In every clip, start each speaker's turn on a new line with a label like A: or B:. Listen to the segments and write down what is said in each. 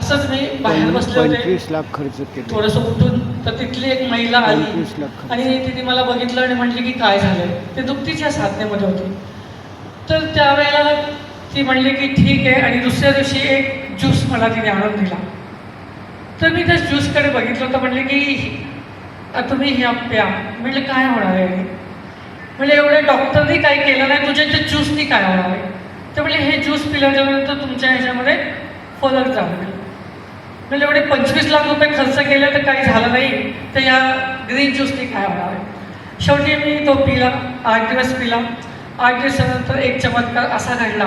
A: असंच मी बाहेर बसले होते.
B: लाख खर्च केले.
A: थोडंसं उठून तर तिथली एक महिला आली. आणि तिने मला बघितलं आणि म्हटली की काय झालं ते दुपटीच्या साधनेमध्ये होती. तर त्यावेळेला ती म्हणली की ठीक आहे. आणि दुसऱ्या दिवशी एक ज्यूस मला तिने आणून दिला. तर मी त्या ज्यूसकडे बघितलं. तर म्हणले की "आ, तुम्ही ह्या प्या. म्हटलं काय होणार आहे म्हणजे एवढ्या डॉक्टरनी काय केलं नाही. तुझ्या त्या ज्यूसनी काय होणार आहे? तर म्हणजे हे ज्यूस पिल्याच्यानंतर तुमच्या ह्याच्यामध्ये फरक जाणवेल. म्हणजे एवढे पंचवीस लाख रुपये खर्च केले तर काही झालं नाही. तर या ग्रीन ज्यूसने काय होणार आहे? शेवटी मी तो पिला आठ दिवस पिला. आठ दिवसानंतर एक चमत्कार असा घडला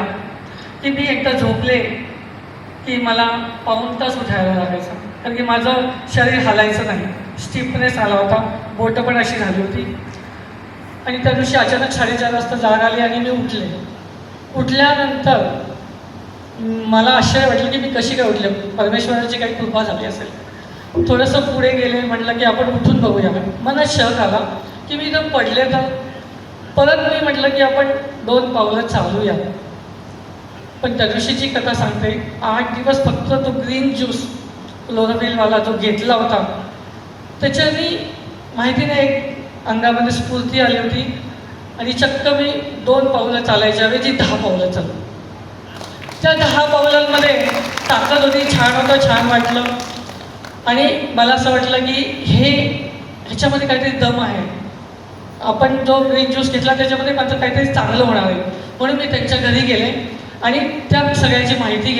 A: की मी एकदा झोपले की मला पाऊण तास उठायला लागायचा. कारण की माझं शरीर हलायचं नाही. स्टिफनेस आला होता. बोटं पण अशी झाली होती. आणि त्या दिवशी अचानक साडेचार वाजता जाग आली आणि मी उठले. उठल्यानंतर मला आश्चर्य वाटलं की मी कशी काय उठले? परमेश्वराची काही कृपा झाली असेल. थोडंसं पुढे गेले म्हटलं की आपण उठून बघूया. मला शक आला की मी जर पडले तर परत मी म्हटलं की आपण दोन पावलं चालूया. पण त्या दिवशीची कथा सांगते आठ दिवस फक्त तो ग्रीन ज्यूस क्लोरोफिलवाला जो घेतला होता त्याच्याने माहिती नाही एक अंगामध्ये स्फूर्ती आली होती आणि चक्क मी दोन पावलं चालायच्या ऐवजी दहा पावलं चालू. त्या दहा पावलांमध्ये ताकद होती छान होतं छान वाटलं. आणि मला असं वाटलं की हे ह्याच्यामध्ये काहीतरी दम आहे. आपण जो ग्रीन ज्यूस घेतला त्याच्यामध्ये माझं काहीतरी चांगलं होणार आहे. म्हणून मी त्यांच्या घरी गेले आणि त्या सगळ्याची माहिती घेतली.